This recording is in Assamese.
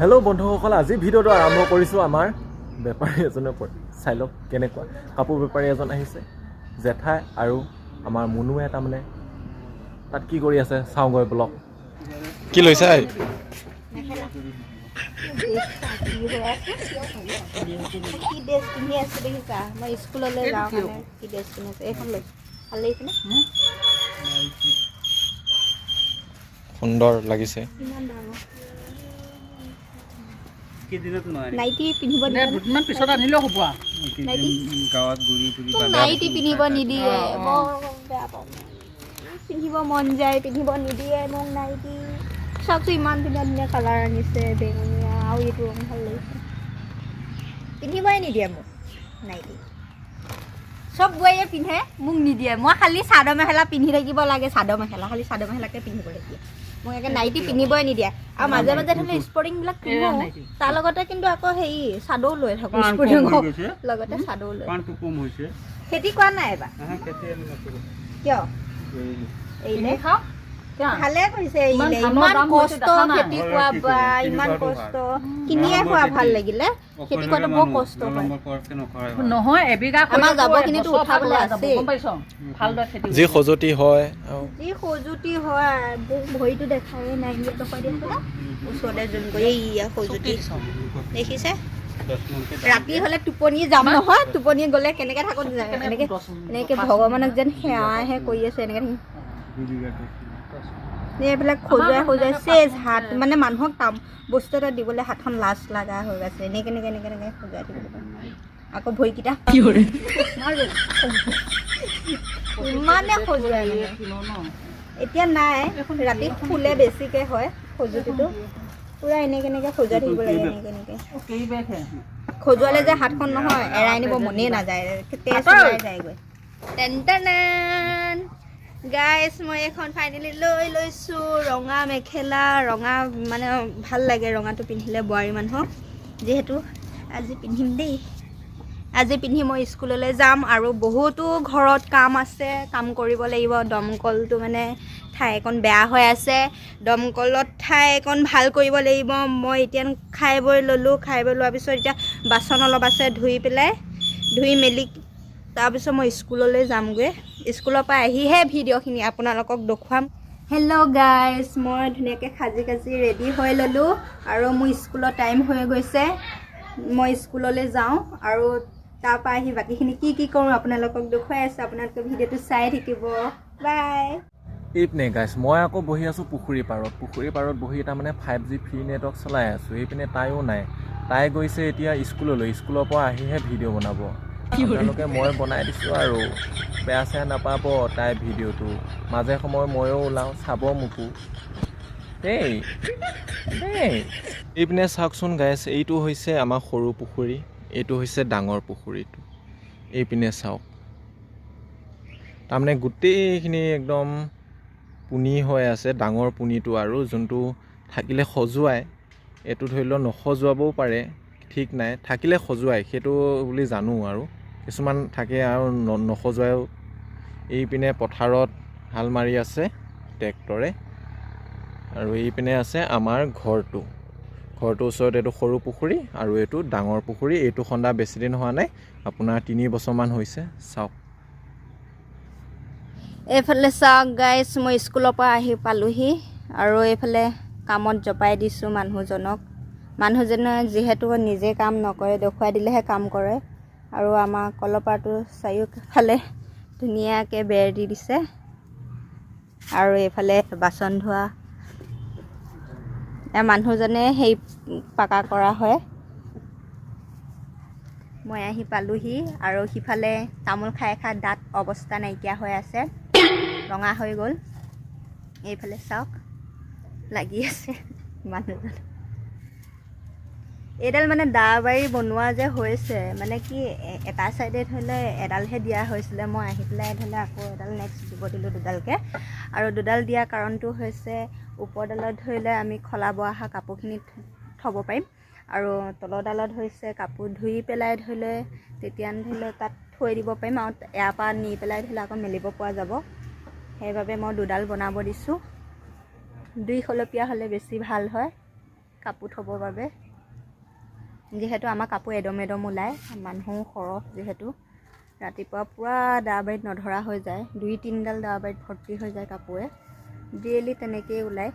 হেল্ল' বন্ধুসকল আজি ভিডিঅ'টো আৰম্ভ কৰিছোঁ আমাৰ বেপাৰী এজনৰ ওপৰত। চাই লওক কেনেকুৱা। কাপোৰ বেপাৰী এজন আহিছে জেঠাই আৰু আমাৰ মুনুৱে তাৰমানে। তাত কি কৰি আছে? চাওঁগৈ ব্লগ। কি লৈছা সুন্দৰ লাগিছে। নাইটি পিন্ধিব নিদিয়ে। দুদিনমান পিছত আনিলেও হ'ব আৰু নাইটি গাঁৱত ঘূৰি ফুৰি মোক নাইটি পিন্ধিব নিদিয়ে। বৰ বেয়া পাওঁ। মই। পিন্ধিব মন যায় পিন্ধিব নিদিয়ে মোক নাইটি। চাওকচোন ইমান ধুনীয়া ধুনীয়া কালাৰ আনিছে বেঙুনীয়া আৰু এইটো ৰং ভাল লাগিছে। পিন্ধিবই নিদিয়ে মোক নাইটি। চব বোৱাৰীয়ে পিন্ধে মোক নিদিয়ে। মই খালি চাদৰ মেখেলা পিন্ধি থাকিব লাগে চাদৰ মেখেলা। খালি চাদৰ মেখেলাকে পিন্ধিবলৈ দিয়ে মোক একে নাইটি পিন্ধিবই নিদিয়ে। আৰু মাজে মাজে ধৰি স্পৰ্টিংবিলাক পিন্ধো। তাৰ লগতে কিন্তু আকৌ হেৰি চাদৰো লৈ থাকোঁ পাণ কম স্পৰ্টিং হৈ গৈছে। লগতে চাদৰো লৈ খেতি কৰা নাই এবাৰ কিয়। এৰিলে? খাওঁ? কিয়? ভালে কৰিছে ইমান কষ্ট? খেতি কি বা? ইমান কষ্ট কিনিয়ে। খোৱা ভাল। লাগিলে খেতি কৰাটো বৰ কষ্ট। নহয় এবিঘা আমাৰ জাবৰখিনিতো উঠাবলৈ খেতি যি। সজুতি হয় যি সজুতি হয় ভৰিটো দেখাই নাই আছে ওচৰতে যোন কৰি সজুতি দেখিছে ৰাতি হ'লে টোপনি যাম নহয় টোপনি গ'লে কেনেকে থাকো এনেকে ভগৱানক যেন সেৱাহে কৰি আছে এনেকে। এইবিলাক খজুৱাই খজুৱাই চেজ হাত মানে মানুহক কাম বস্তু এটা দিবলৈ হাতখন লাজ লগা হৈ গৈছে। এনেকে এনেকে এনেকে এনেকে খজুৱাই লাগে। আকৌ ভৰিকেইটা ইমানে খজুৱাই মানে। ন? এতিয়া নাই ৰাতি শুলে বেছিকে হয় খজুতিটো পূৰা এনেকে এনেকে খজুৱাই থাকিব লাগে এনেকে এনেকে। খজুৱালে যে হাতখন নহয় এৰাই নিব মনেই নাযায়। তেজ ওলাই যায়গৈ। টেন। গাইছ মই এখন ফাইনেলি লৈ লৈছোঁ। ৰঙা মেখেলা ৰঙা মানে ভাল লাগে ৰঙাটো পিন্ধিলে বোৱাৰী মানুহক যিহেতু আজি পিন্ধিম দেই। আজি পিন্ধি মই স্কুললৈ যাম আৰু বহুতো ঘৰত কাম আছে। কাম কৰিব লাগিব। দমকলটো মানে ঠাইকণ বেয়া হৈ আছে। দমকলত ঠাইকণ ভাল কৰিব লাগিব। মই এতিয়া খাই বৈ ল'লোঁ। খাই বৈ লোৱাৰ পিছত এতিয়া বাচন অলপ আছে ধুই পেলাই। ধুই মেলি তাৰপিছত মই স্কুললৈ যামগৈ। স্কুলৰ পৰা আহিহে ভিডিঅ'খিনি আপোনালোকক দেখুৱাম। হেল্ল' গাইজ মই ধুনীয়াকৈ সাজি কাজি ৰেডি হৈ ল'লোঁ আৰু মোৰ স্কুলৰ টাইম হৈ গৈছে। মই স্কুললৈ যাওঁ আৰু তাৰপৰা আহি বাকীখিনি কি কি কৰোঁ আপোনালোকক দেখুৱাই আছোঁ। আপোনালোকে ভিডিঅ'টো চাই থাকিব। বাই এইপিনে গাইছ মই আকৌ বহি আছোঁ পুখুৰী পাৰত। পুখুৰী পাৰত বহি তাৰমানে ফাইভ জি ফ্ৰী নেটৱৰ্ক চলাই আছোঁ। এইপিনে তাইও নাই। তাই গৈছে এতিয়া স্কুললৈ। স্কুলৰ পৰা আহিহে ভিডিঅ' বনাব। আপোনালোকে মই বনাই দিছোঁ আৰু। বেয়া চেয়া নাপাব তাই ভিডিঅ'টো। মাজে সময়ে ময়ো ওলাওঁ চাব মোকো। দেই দেই। এইপিনে চাওকচোন গাইছ এইটো হৈছে আমাৰ সৰু পুখুৰী এইটো হৈছে ডাঙৰ পুখুৰীটো। এইপিনে চাওক। তাৰমানে গোটেইখিনি একদম পুনি হৈ আছে ডাঙৰ পুনিটো আৰু যোনটো থাকিলে সজুৱাই এইটো ধৰি লওক নসজুৱাবও পাৰে ঠিক নাই থাকিলে সজুৱাই সেইটো বুলি জানো আৰু। কিছুমান থাকে আৰু ন- নসজুৱায়ো এইপিনে পথাৰত হাল মাৰি আছে ট্ৰেক্টৰে। আৰু এইপিনে আছে আমাৰ ঘৰটো। ঘৰটোৰ ওচৰত এইটো সৰু পুখুৰী আৰু এইটো ডাঙৰ পুখুৰী। এইটো খন্দা বেছিদিন হোৱা নাই। আপোনাৰ তিনি বছৰমান হৈছে। চাওক। এইফালে চাওক গাইজ মই স্কুলৰ পৰা আহি পালোহি। আৰু এইফালে কামত জপাই দিছোঁ মানুহজনক। মানুহজনে যিহেতু নিজে কাম নকৰে দেখুৱাই দিলেহে কাম কৰে। আৰু আমাৰ কলপাৰটো চাৰিওফালে ধুনীয়াকৈ বেৰ দি দিছে। আৰু এইফালে বাচন ধোৱা। মানুহজনে সেই পাকা কৰা হয়। মই আহি পালোহি আৰু সিফালে তামোল খাই খাই দাঁত অৱস্থা নাইকিয়া হৈ আছে। ৰঙা হৈ গ'ল। এইফালে চাওক লাগি আছে মানুহজন। এইডাল মানে দা বাৰী বনোৱা যে হৈছে মানে কি এটা চাইডে ধৰি লওক এডালহে দিয়া হৈছিলে মই আহি পেলাই ধৰি লওক আকৌ এডাল নেক্সট দিব দিলোঁ দুডালকৈ। আৰু দুডাল দিয়া কাৰণটো হৈছে ওপৰডালত ধৰি লওক আমি খলাব অহা কাপোৰখিনি থ'ব পাৰিম। আৰু তলৰডালত হৈছে কাপোৰ ধুই পেলাই ধৰি লওক তেতিয়া ধৰি লওক তাত থৈ দিব পাৰিম আৰু ইয়াৰ পৰা নি পেলাই ধৰি লওক আকৌ মেলিব পৰা যাব। সেইবাবে মই দুডাল বনাব দিছোঁ। দুই খলপীয়া হ'লে বেছি ভাল হয় কাপোৰ থ'বৰ বাবে। যিহেতু আমাৰ কাপোৰ এদম এদম ওলায় মানুহো সৰহ যিহেতু। ৰাতিপুৱা পূৰা দা বাৰীত নধৰা হৈ যায় দুই তিনিডাল দা বাৰীত ভৰ্তি হৈ যায় কাপোৰে। ডেইলি তেনেকেই ওলায়।